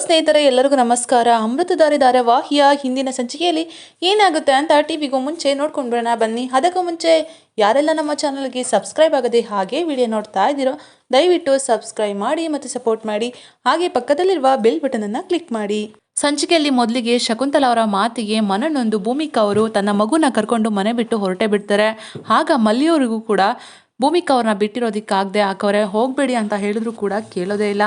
ಸ್ನೇಹಿತರೆ, ಎಲ್ಲರಿಗೂ ನಮಸ್ಕಾರ. ಅಮೃತಧಾರೆ ಧಾರಾವಾಹಿಯ ಹಿಂದಿನ ಸಂಚಿಕೆಯಲ್ಲಿ ಏನಾಗುತ್ತೆ ಅಂತ ಟಿವಿಗೂ ಮುಂಚೆ ನೋಡ್ಕೊಂಡು ಬರೋಣ ಬನ್ನಿ. ಅದಕ್ಕೂ ಮುಂಚೆ ಯಾರೆಲ್ಲ ನಮ್ಮ ಚಾನಲ್ಗೆ ಸಬ್ಸ್ಕ್ರೈಬ್ ಆಗದೆ ಹಾಗೆ ವಿಡಿಯೋ ನೋಡ್ತಾ ಇದ್ದೀರೋ, ದಯವಿಟ್ಟು ಸಬ್ಸ್ಕ್ರೈಬ್ ಮಾಡಿ ಮತ್ತು ಸಪೋರ್ಟ್ ಮಾಡಿ. ಹಾಗೆ ಪಕ್ಕದಲ್ಲಿರುವ ಬೆಲ್ ಬಟನನ್ನು ಕ್ಲಿಕ್ ಮಾಡಿ. ಸಂಚಿಕೆಯಲ್ಲಿ ಮೊದಲಿಗೆ ಶಕುಂತಲ ಅವರ ಮಾತಿಗೆ ಮನನೊಂದು ಭೂಮಿಕಾ ಅವರು ತನ್ನ ಮಗುನ ಕರ್ಕೊಂಡು ಮನೆ ಬಿಟ್ಟು ಹೊರಟೆ ಬಿಡ್ತಾರೆ. ಆಗ ಮಲ್ಲಿಯವರಿಗೂ ಕೂಡ ಭೂಮಿಕಾ ಅವ್ರನ್ನ ಬಿಟ್ಟಿರೋದಕ್ಕಾಗದೆ ಅಕ್ಕವ್ರೆ ಹೋಗಬೇಡಿ ಅಂತ ಹೇಳಿದ್ರು ಕೂಡ ಕೇಳೋದೇ ಇಲ್ಲ.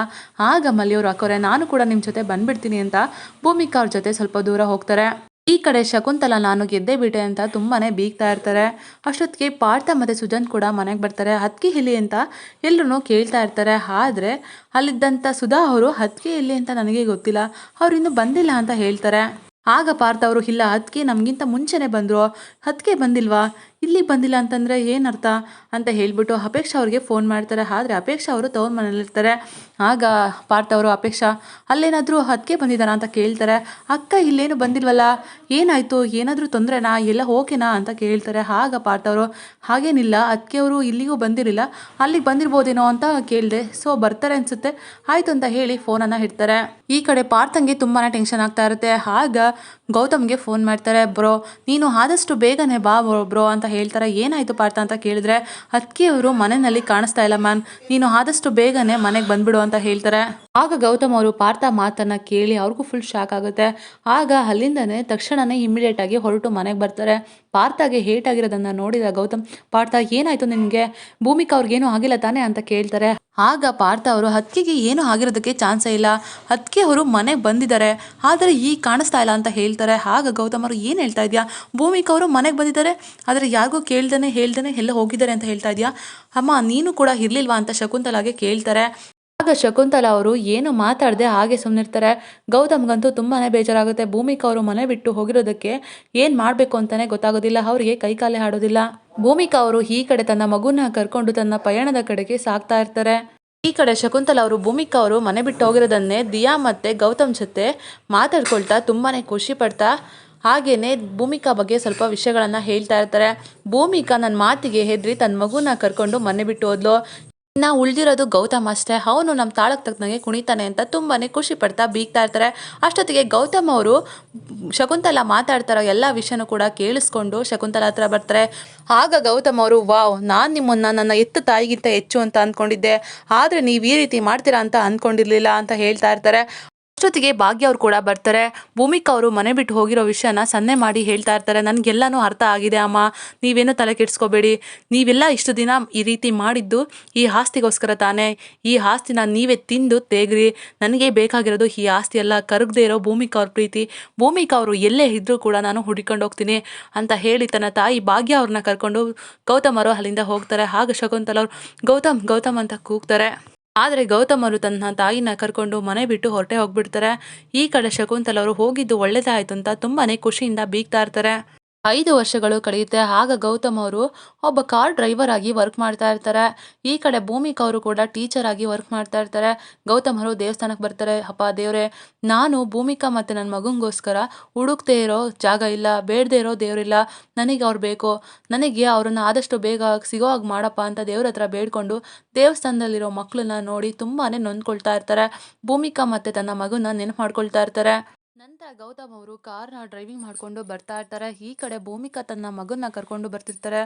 ಆಗ ಮಲ್ಲಿಯವರು ಅಕ್ಕವ್ರೆ ನಾನು ಕೂಡ ನಿಮ್ಮ ಜೊತೆ ಬಂದ್ಬಿಡ್ತೀನಿ ಅಂತ ಭೂಮಿಕಾ ಅವ್ರ ಜೊತೆ ಸ್ವಲ್ಪ ದೂರ ಹೋಗ್ತಾರೆ. ಈ ಕಡೆ ಶಕುಂತಲ ನಾನು ಗೆದ್ದೆ ಬಿಟ್ಟೆ ಅಂತ ತುಂಬಾನೇ ಬೀಗ್ತಾ ಇರ್ತಾರೆ. ಅಷ್ಟೊತ್ತಿಗೆ ಪಾರ್ಥ ಮತ್ತು ಸುಜನ್ ಕೂಡ ಮನೆಗೆ ಬರ್ತಾರೆ. ಹತ್ಕಿ ಹಿಲಿ ಅಂತ ಎಲ್ಲರೂ ಕೇಳ್ತಾ ಇರ್ತಾರೆ. ಆದರೆ ಅಲ್ಲಿದ್ದಂಥ ಸುಧಾ ಅವರು, ಹತ್ಕಿ ಇಲ್ಲಿ ಅಂತ ನನಗೆ ಗೊತ್ತಿಲ್ಲ. ಅವ್ರು ಇನ್ನೂ ಬಂದಿಲ್ಲ ಅಂತ ಹೇಳ್ತಾರೆ. ಆಗ ಪಾರ್ಥ ಅವರು, ಇಲ್ಲ, ಹತ್ಕೆ ನಮಗಿಂತ ಮುಂಚೆನೇ ಬಂದರು. ಹತ್ಕೆ ಬಂದಿಲ್ವಾ? ಇಲ್ಲಿಗೆ ಬಂದಿಲ್ಲ ಅಂತಂದರೆ ಏನರ್ಥ ಅಂತ ಹೇಳ್ಬಿಟ್ಟು ಅಪೇಕ್ಷಾ ಅವ್ರಿಗೆ ಫೋನ್ ಮಾಡ್ತಾರೆ. ಆದರೆ ಅಪೇಕ್ಷಾ ಅವರು ತವ್ರ ಮನೇಲಿರ್ತಾರೆ. ಆಗ ಪಾರ್ಥ ಅವರು, ಅಪೇಕ್ಷಾ, ಅಲ್ಲೇನಾದರೂ ಹತ್ತಿಗೆ ಬಂದಿದ್ದಾನ ಅಂತ ಕೇಳ್ತಾರೆ. ಅಕ್ಕ ಇಲ್ಲೇನು ಬಂದಿಲ್ವಲ್ಲ? ಏನಾಯಿತು? ಏನಾದರೂ ತೊಂದರೆನಾ? ಎಲ್ಲ ಓಕೆನಾ? ಅಂತ ಕೇಳ್ತಾರೆ. ಆಗ ಪಾರ್ಥ ಅವರು, ಹಾಗೇನಿಲ್ಲ. ಅದಕ್ಕೆ ಅವರು ಇಲ್ಲಿಗೂ ಬಂದಿರಲಿಲ್ಲ. ಅಲ್ಲಿಗೆ ಬಂದಿರ್ಬೋದೇನೋ ಅಂತ ಕೇಳಿದೆ. ಸೊ ಬರ್ತಾರೆ ಅನಿಸುತ್ತೆ. ಆಯಿತು ಅಂತ ಹೇಳಿ ಫೋನನ್ನು ಇಡ್ತಾರೆ. ಈ ಕಡೆ ಪಾರ್ಥಂಗೆ ತುಂಬಾ ಟೆನ್ಷನ್ ಆಗ್ತಾ ಇರುತ್ತೆ. ಆಗ ಗೌತಮ್ಗೆ ಫೋನ್ ಮಾಡ್ತಾರೆ. ಬ್ರೋ, ನೀನು ಆದಷ್ಟು ಬೇಗನೆ ಬಾ ಬ್ರೋ ಅಂತ ಹೇಳ್ತಾರೆ, ಏನಾಯಿತು ಪಾರ್ಥ ಅಂತ ಕೇಳಿದ್ರೆ ಅದಕ್ಕೆ ಅವರು ಮನೆಯಲ್ಲಿ ಕಾಣಿಸ್ತಾ ಇಲ್ಲ ಮ್ಯಾಮ್. ನೀನು ಆದಷ್ಟು ಬೇಗನೆ ಮನೆಗೆ ಬಂದ್ಬಿಡು ಅಂತ ಹೇಳ್ತಾರೆ. ಆಗ ಗೌತಮ್ ಅವರು ಪಾರ್ಥ ಮಾತನ್ನ ಕೇಳಿ ಅವ್ರಿಗೂ ಫುಲ್ ಶಾಕ್ ಆಗುತ್ತೆ. ಆಗ ಅಲ್ಲಿಂದನೇ ತಕ್ಷಣನೇ ಇಮಿಡಿಯೇಟ್ ಆಗಿ ಹೊರಟು ಮನೆಗೆ ಬರ್ತಾರೆ. ಪಾರ್ಥಗೆ ಹೇಟ್ ಆಗಿರೋದನ್ನ ನೋಡಿದ ಗೌತಮ್, ಪಾರ್ಥ, ಏನಾಯ್ತು ನಿನಗೆ? ಭೂಮಿಕಾ ಅವ್ರಿಗೇನು ಆಗಿಲ್ಲ ತಾನೇ ಅಂತ ಕೇಳ್ತಾರೆ. ಆಗ ಪಾರ್ಥ ಅವರು ಹತ್ಕಿಗೆ ಏನು ಆಗಿರೋದಕ್ಕೆ ಚಾನ್ಸೇ ಇಲ್ಲ. ಹತ್ಕೆ ಅವರು ಮನೆಗೆ ಬಂದಿದ್ದಾರೆ. ಆದರೆ ಈಗ ಕಾಣಿಸ್ತಾ ಇಲ್ಲ ಅಂತ ಹೇಳ್ತಾರೆ. ಆಗ ಗೌತಮ್ ಅವರು ಏನು ಹೇಳ್ತಾ ಇದೆಯಾ? ಭೂಮಿಕಾ ಅವರು ಮನೆಗೆ ಬಂದಿದ್ದಾರೆ. ಆದರೆ ಯಾರಿಗೂ ಕೇಳ್ದೇ ಹೇಳ್ದೇ ಎಲ್ಲ ಹೋಗಿದ್ದಾರೆ ಅಂತ ಹೇಳ್ತಾ ಇದೆಯಾ? ಅಮ್ಮ, ನೀನು ಕೂಡ ಇರಲಿಲ್ವಾ ಅಂತ ಶಕುಂತಲಾಗೆ ಕೇಳ್ತಾರೆ. ಆಗ ಶಕುಂತಲಾ ಅವರು ಏನು ಮಾತಾಡದೆ ಹಾಗೆ ಸುಮ್ಮನಿರ್ತಾರೆ ಗೌತಮ್ಗಂತೂ ತುಂಬಾ ಬೇಜಾರಾಗುತ್ತೆ. ಭೂಮಿಕಾ ಅವರು ಮನೆ ಬಿಟ್ಟು ಹೋಗಿರೋದಕ್ಕೆ ಏನು ಮಾಡಬೇಕು ಅಂತಾನೆ ಗೊತ್ತಾಗೋದಿಲ್ಲ. ಅವರಿಗೆ ಕೈಕಾಲೆ ಹಾಡೋದಿಲ್ಲ. ಭೂಮಿಕಾ ಅವರು ಈ ಕಡೆ ತನ್ನ ಮಗುನ ಕರ್ಕೊಂಡು ತನ್ನ ಪಯಣದ ಕಡೆಗೆ ಸಾಕ್ತಾ ಇರ್ತಾರೆ. ಈ ಕಡೆ ಶಕುಂತಲಾ ಅವರು ಭೂಮಿಕಾ ಅವರು ಮನೆ ಬಿಟ್ಟು ಹೋಗಿರೋದನ್ನೇ ದಿಯಾ ಮತ್ತೆ ಗೌತಮ್ ಜೊತೆ ಮಾತಾಡ್ಕೊಳ್ತಾ ತುಂಬಾ ಖುಷಿ ಪಡ್ತಾ ಹಾಗೇನೆ ಭೂಮಿಕಾ ಬಗ್ಗೆ ಸ್ವಲ್ಪ ವಿಷಯಗಳನ್ನು ಹೇಳ್ತಾ ಇರ್ತಾರೆ. ಭೂಮಿಕಾ ನನ್ನ ಮಾತಿಗೆ ಹೆದ್ರಿ ತನ್ನ ಮಗುನ ಕರ್ಕೊಂಡು ಮನೆ ಬಿಟ್ಟು ಹೋದ್ಲು. ಇನ್ನ ಉಳಿದಿರೋದು ಗೌತಮ್ ಅಷ್ಟೇ. ಅವನು ನಮ್ಮ ತಾಳಕ್ಕೆ ತಕ್ಕನಾಗೆ ಕುಣಿತಾನೆ ಅಂತ ತುಂಬಾ ಖುಷಿ ಪಡ್ತಾ ಬೀಗ್ತಾ ಇರ್ತಾರೆ. ಅಷ್ಟೊತ್ತಿಗೆ ಗೌತಮ್ ಅವರು ಶಕುಂತಲ ಮಾತಾಡ್ತಾರೋ ಎಲ್ಲ ವಿಷಯನೂ ಕೂಡ ಕೇಳಿಸ್ಕೊಂಡು ಶಕುಂತಲ ಹತ್ರ ಬರ್ತಾರೆ. ಆಗ ಗೌತಮ್ ಅವರು, ವಾವ್, ನಾನು ನಿಮ್ಮನ್ನು ನನ್ನ ಎತ್ತು ತಾಯಿಗಿಂತ ಹೆಚ್ಚು ಅಂತ ಅಂದ್ಕೊಂಡಿದ್ದೆ ಆದರೆ ನೀವು ಈ ರೀತಿ ಮಾಡ್ತೀರಾ ಅಂತ ಅಂದ್ಕೊಂಡಿರ್ಲಿಲ್ಲ ಅಂತ ಹೇಳ್ತಾ ಇರ್ತಾರೆ. ಅಷ್ಟೊತ್ತಿಗೆ ಭಾಗ್ಯ ಅವ್ರು ಕೂಡ ಬರ್ತಾರೆ. ಭೂಮಿಕಾ ಅವರು ಮನೆ ಬಿಟ್ಟು ಹೋಗಿರೋ ವಿಷಯನ ಸನ್ನೆ ಮಾಡಿ ಹೇಳ್ತಾ ಇರ್ತಾರೆ. ನನಗೆಲ್ಲನೂ ಅರ್ಥ ಆಗಿದೆ ಅಮ್ಮ. ನೀವೇನು ತಲೆ ಕೆಡಿಸ್ಕೋಬೇಡಿ. ನೀವೆಲ್ಲ ಇಷ್ಟು ದಿನ ಈ ರೀತಿ ಮಾಡಿದ್ದು ಈ ಆಸ್ತಿಗೋಸ್ಕರ ತಾನೇ. ಈ ಆಸ್ತಿನ ನೀವೇ ತಿಂದು ತೇಗ್ರಿ. ನನಗೆ ಬೇಕಾಗಿರೋದು ಈ ಆಸ್ತಿ ಎಲ್ಲ ಕರಗದೆ ಇರೋ ಭೂಮಿಕಾ ಅವ್ರ ಪ್ರೀತಿ. ಭೂಮಿಕಾ ಅವರು ಎಲ್ಲೇ ಇದ್ದರೂ ಕೂಡ ನಾನು ಹುಡುಕೊಂಡು ಹೋಗ್ತೀನಿ ಅಂತ ಹೇಳಿ ತನ್ನ ತಾಯಿ ಭಾಗ್ಯ ಅವ್ರನ್ನ ಕರ್ಕೊಂಡು ಗೌತಮ್ ಅವರು ಅಲ್ಲಿಂದ ಹೋಗ್ತಾರೆ. ಹಾಗೆ ಶಕುಂತಲ ಅವ್ರು, ಗೌತಮ್ ಗೌತಮ್ ಅಂತ ಕೂಗ್ತಾರೆ. ಆದರೆ ಗೌತಮರು ತನ್ನ ತಾಯಿನ ಕರ್ಕೊಂಡು ಮನೆ ಬಿಟ್ಟು ಹೊರಟೆ ಹೋಗ್ಬಿಡ್ತಾರೆ. ಈ ಕಡೆ ಶಕುಂತಲವರು ಹೋಗಿದ್ದು ಒಳ್ಳೇದಾಯ್ತು ಅಂತ ತುಂಬಾನೇ ಖುಷಿಯಿಂದ ಬೀಗ್ತಾ ಇರ್ತಾರೆ. ಐದು ವರ್ಷಗಳು ಕಳೆಯುತ್ತೆ. ಆಗ ಗೌತಮ್ ಅವರು ಒಬ್ಬ ಕಾರ್ ಡ್ರೈವರ್ ಆಗಿ ವರ್ಕ್ ಮಾಡ್ತಾ ಇರ್ತಾರೆ. ಈ ಕಡೆ ಭೂಮಿಕ ಅವರು ಕೂಡ ಟೀಚರ್ ಆಗಿ ವರ್ಕ್ ಮಾಡ್ತಾ ಇರ್ತಾರೆ. ಗೌತಮ್ ಅವರು ದೇವಸ್ಥಾನಕ್ಕೆ ಬರ್ತಾರೆ. ಅಪ್ಪ ದೇವ್ರೆ, ನಾನು ಭೂಮಿಕಾ ಮತ್ತು ನನ್ನ ಮಗನಿಗೋಸ್ಕರ ಹುಡುಕ್ತೇ ಇರೋ ಜಾಗ ಇಲ್ಲ, ಬೇಡದೇ ಇರೋ ದೇವರಿಲ್ಲ ನನಗೆ ಅವ್ರು ಬೇಕು. ನನಗೆ ಅವ್ರನ್ನ ಆದಷ್ಟು ಬೇಗ ಸಿಗೋ ಹಾಗೆ ಮಾಡಪ್ಪ ಅಂತ ದೇವ್ರ ಹತ್ರ ಬೇಡ್ಕೊಂಡು ದೇವಸ್ಥಾನದಲ್ಲಿರೋ ಮಕ್ಕಳನ್ನ ನೋಡಿ ತುಂಬಾ ನೊಂದ್ಕೊಳ್ತಾ ಇರ್ತಾರೆ. ಭೂಮಿಕಾ ಮತ್ತು ತನ್ನ ಮಗನ ನೆನಪು ಮಾಡ್ಕೊಳ್ತಾ ಇರ್ತಾರೆ. ನಂತರ ಗೌತಮ್ ಅವರು ಕಾರ್ನ ಡ್ರೈವಿಂಗ್ ಮಾಡಿಕೊಂಡು ಬರ್ತಾ ಇರ್ತಾರೆ. ಈ ಕಡೆ ಭೂಮಿಕಾ ತನ್ನ ಮಗನ್ನ ಕರ್ಕೊಂಡು ಬರ್ತಿರ್ತಾರೆ.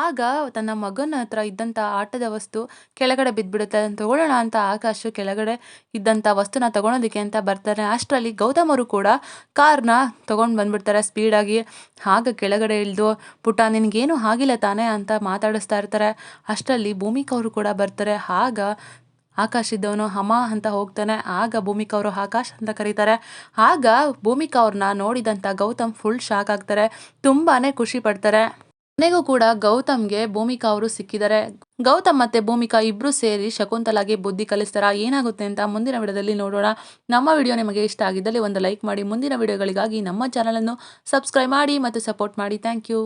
ಆಗ ತನ್ನ ಮಗನ ಹತ್ರ ಇದ್ದಂಥ ಆಟದ ವಸ್ತು ಕೆಳಗಡೆ ಬಿದ್ದುಬಿಡುತ್ತೆ. ಅದನ್ನು ತಗೊಳ್ಳೋಣ ಅಂತ ಆಕಾಶ ಕೆಳಗಡೆ ಇದ್ದಂಥ ವಸ್ತುನ ತಗೊಳೋದಕ್ಕೆ ಅಂತ ಬರ್ತಾರೆ. ಅಷ್ಟರಲ್ಲಿ ಗೌತಮ್ ಅವರು ಕೂಡ ಕಾರ್ನ ತಗೊಂಡು ಬಂದ್ಬಿಡ್ತಾರೆ ಸ್ಪೀಡಾಗಿ ಆಗ ಕೆಳಗಡೆ ಇಳಿದು, ಪುಟ್ಟ, ನಿನಗೇನು ಆಗಿಲ್ಲ ತಾನೇ? ಅಂತ ಮಾತಾಡಿಸ್ತಾ ಇರ್ತಾರೆ. ಅಷ್ಟರಲ್ಲಿ ಭೂಮಿಕಾ ಅವರು ಕೂಡ ಬರ್ತಾರೆ. ಆಗ ಆಕಾಶ್ ಇದ್ದವನು ಹಮ ಅಂತ ಹೋಗ್ತಾನೆ. ಆಗ ಭೂಮಿಕಾ ಅವರು ಆಕಾಶ್ ಅಂತ ಕರೀತಾರೆ. ಆಗ ಭೂಮಿಕಾ ಅವ್ರನ್ನ ನೋಡಿದಂಥ ಗೌತಮ್ ಫುಲ್ ಶಾಕ್ ಆಗ್ತಾರೆ. ತುಂಬಾ ಖುಷಿ ಪಡ್ತಾರೆ. ಕೊನೆಗೂ ಕೂಡ ಗೌತಮ್ಗೆ ಭೂಮಿಕಾ ಅವರು ಸಿಕ್ಕಿದ್ದಾರೆ. ಗೌತಮ್ ಮತ್ತೆ ಭೂಮಿಕಾ ಇಬ್ರು ಸೇರಿ ಶಕುಂತಲಾಗಿ ಬುದ್ಧಿ ಕಲಿಸ್ತಾರ. ಏನಾಗುತ್ತೆ ಅಂತ ಮುಂದಿನ ವಿಡಿಯೋದಲ್ಲಿ ನೋಡೋಣ. ನಮ್ಮ ವಿಡಿಯೋ ನಿಮಗೆ ಇಷ್ಟ ಆಗಿದ್ದಲ್ಲಿ ಒಂದು ಲೈಕ್ ಮಾಡಿ. ಮುಂದಿನ ವಿಡಿಯೋಗಳಿಗಾಗಿ ನಮ್ಮ ಚಾನಲನ್ನು ಸಬ್ಸ್ಕ್ರೈಬ್ ಮಾಡಿ ಮತ್ತು ಸಪೋರ್ಟ್ ಮಾಡಿ. Thank you